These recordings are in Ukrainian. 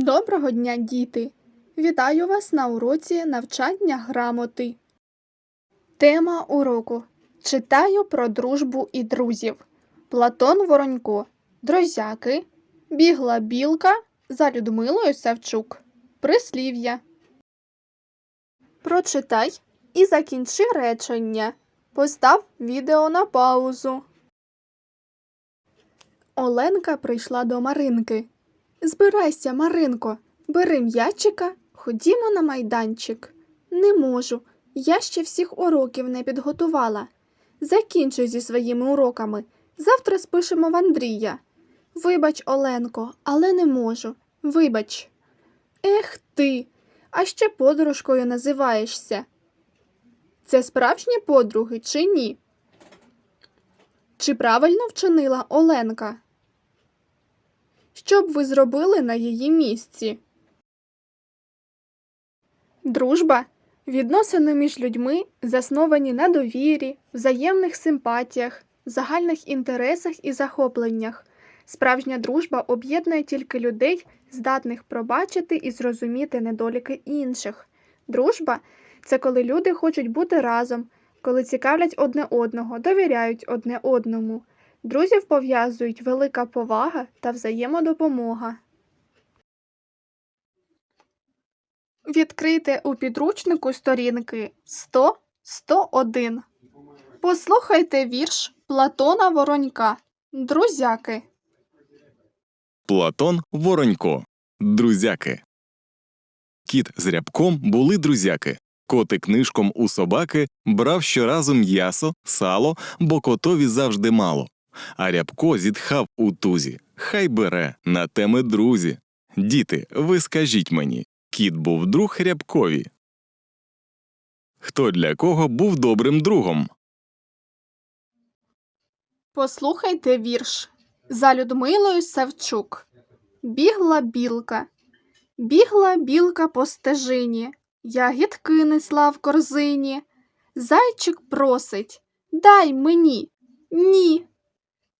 Доброго дня, діти! Вітаю вас на уроці навчання грамоти. Тема уроку Читаю про дружбу і друзів. Платон Воронько. Дрозяки. Бігла білка за Людмилою Савчук. Прислів'я. Прочитай і закінчи речення. Постав відео на паузу. Оленка прийшла до Маринки. Збирайся, Маринко, бери м'ячика, ходімо на майданчик. Не можу, я ще всіх уроків не підготувала. Закінчуй зі своїми уроками. Завтра спишемо в Андрія. Вибач, Оленко, але не можу. Вибач. Ех ти, а ще подружкою називаєшся. Це справжні подруги чи ні? Чи правильно вчинила Оленка? Що б ви зробили на її місці? Дружба відносини між людьми засновані на довірі, взаємних симпатіях, загальних інтересах і захопленнях. Справжня дружба об'єднує тільки людей, здатних пробачити і зрозуміти недоліки інших. Дружба це коли люди хочуть бути разом, коли цікавлять одне одного, довіряють одне одному. Друзів пов'язують велика повага та взаємодопомога. Відкрийте у підручнику сторінки 100-101. Послухайте вірш Платона Воронька. Друзяки. Платон Воронько. Друзяки. Кіт з рябком були друзяки. Котик нишком у собаки брав щоразу м'ясо, сало, бо котові завжди мало. А рябко зітхав у тузі. Хай бере на теми друзі. Діти, ви скажіть мені, кіт був друг рябкові. Хто для кого був добрим другом? Послухайте вірш за Людмилою Савчук. Бігла білка. Бігла білка по стежині, ягідки несла в корзині. Зайчик просить Дай мені. Ні.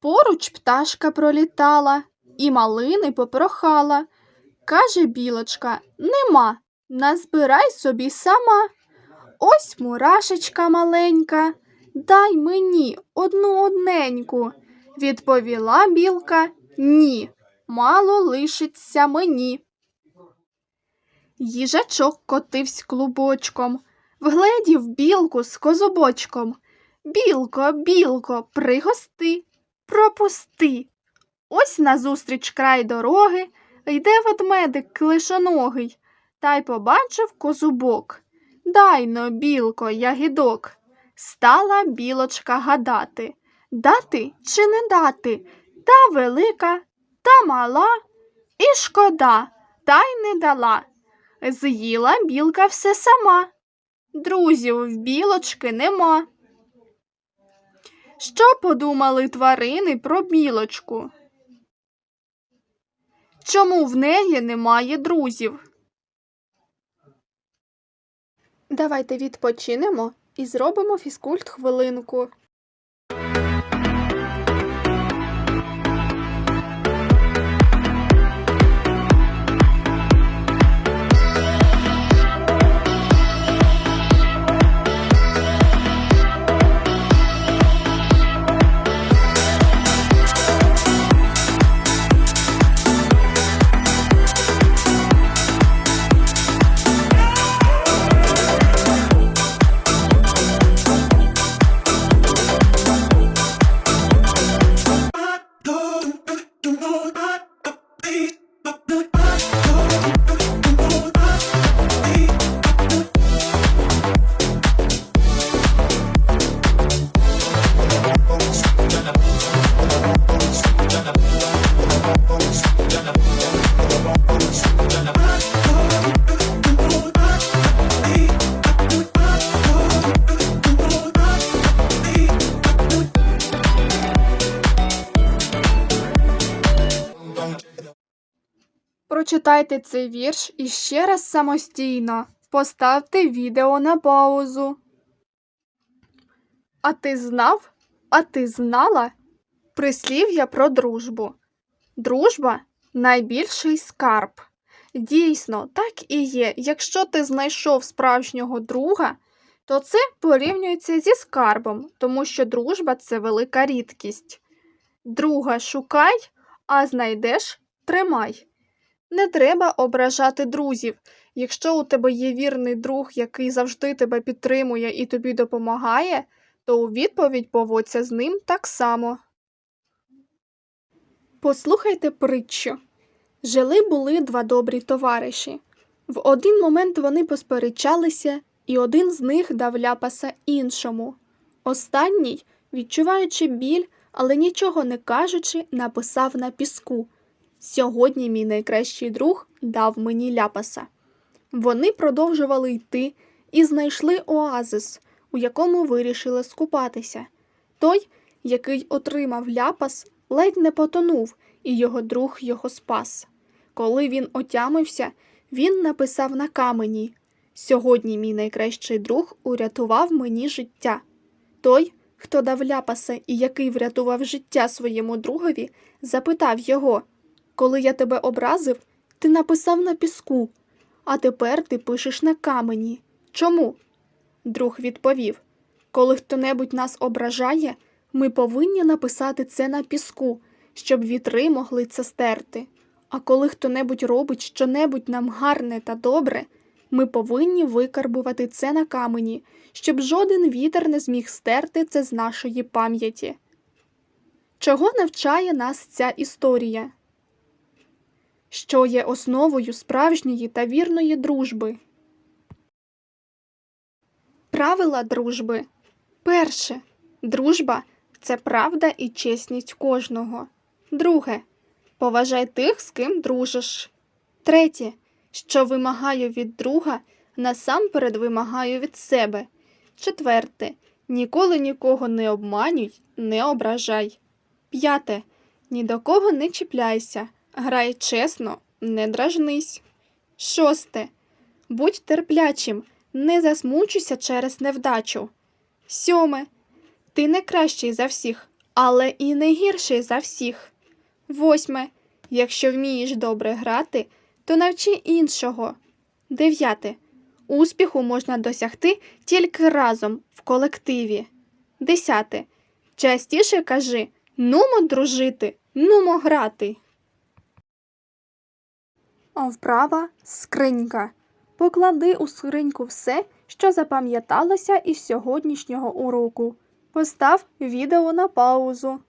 Поруч пташка пролітала і малини попрохала. Каже білочка Нема. Назбирай собі сама. Ось мурашечка маленька. Дай мені одну одненьку. Відповіла білка Ні. Мало лишиться мені. Їжачок котивсь клубочком, вгледів білку з козубочком. Білко, білко, пригости, пропусти. Ось назустріч край дороги йде ведмедик клишоногий, та й побачив козубок. Дай но, білко, ягідок. Стала білочка гадати, дати чи не дати, та велика, та мала, і шкода, та й не дала. З'їла білка все сама. Друзів в білочки нема. Що подумали тварини про білочку? Чому в неї немає друзів? Давайте відпочинемо і зробимо фізкульт хвилинку. Прочитайте цей вірш іще раз самостійно. Поставте відео на паузу. А ти знав? А ти знала? Прислів'я про дружбу. Дружба найбільший скарб. Дійсно, так і є. Якщо ти знайшов справжнього друга, то це порівнюється зі скарбом, тому що дружба це велика рідкість. Друга шукай, а знайдеш тримай. Не треба ображати друзів. Якщо у тебе є вірний друг, який завжди тебе підтримує і тобі допомагає, то у відповідь поводься з ним так само. Послухайте притчу. Жили були два добрі товариші. В один момент вони посперечалися, і один з них дав ляпаса іншому. Останній, відчуваючи біль, але нічого не кажучи, написав на піску Сьогодні мій найкращий друг дав мені ляпаса. Вони продовжували йти і знайшли оазис, у якому вирішили скупатися. Той, який отримав ляпас, ледь не потонув, і його друг його спас. Коли він отямився, він написав на камені Сьогодні мій найкращий друг урятував мені життя. Той, хто дав ляпаса і який врятував життя своєму другові, запитав його Коли я тебе образив, ти написав на піску, а тепер ти пишеш на камені. Чому? Друг відповів Коли хто-небудь нас ображає, ми повинні написати це на піску, щоб вітри могли це стерти. А коли хто-небудь робить щонебудь нам гарне та добре, ми повинні викарбувати це на камені, щоб жоден вітер не зміг стерти це з нашої пам'яті. Чого навчає нас ця історія? Що є основою справжньої та вірної дружби? Правила дружби. Перше. Дружба це правда і чесність кожного. Друге. Поважай тих, з ким дружиш. Третє. Що вимагаю від друга, насамперед вимагаю від себе. Четверте. Ніколи нікого не обманюй, не ображай. П'яте. Ні до кого не чіпляйся. Грай чесно, не дражнись. Шосте. Будь терплячим, не засмучуйся через невдачу. Сьоме. Ти не кращий за всіх, але і не гірший за всіх. Восьме. Якщо вмієш добре грати, то навчи іншого. Дев'яте. Успіху можна досягти тільки разом в колективі. Десяте. Частіше кажи нумо дружити, нумо грати. Вправа скринька. Поклади у скриньку все, що запам'яталося із сьогоднішнього уроку. Постав відео на паузу.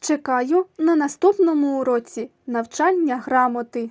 Чекаю на наступному уроці навчання грамоти.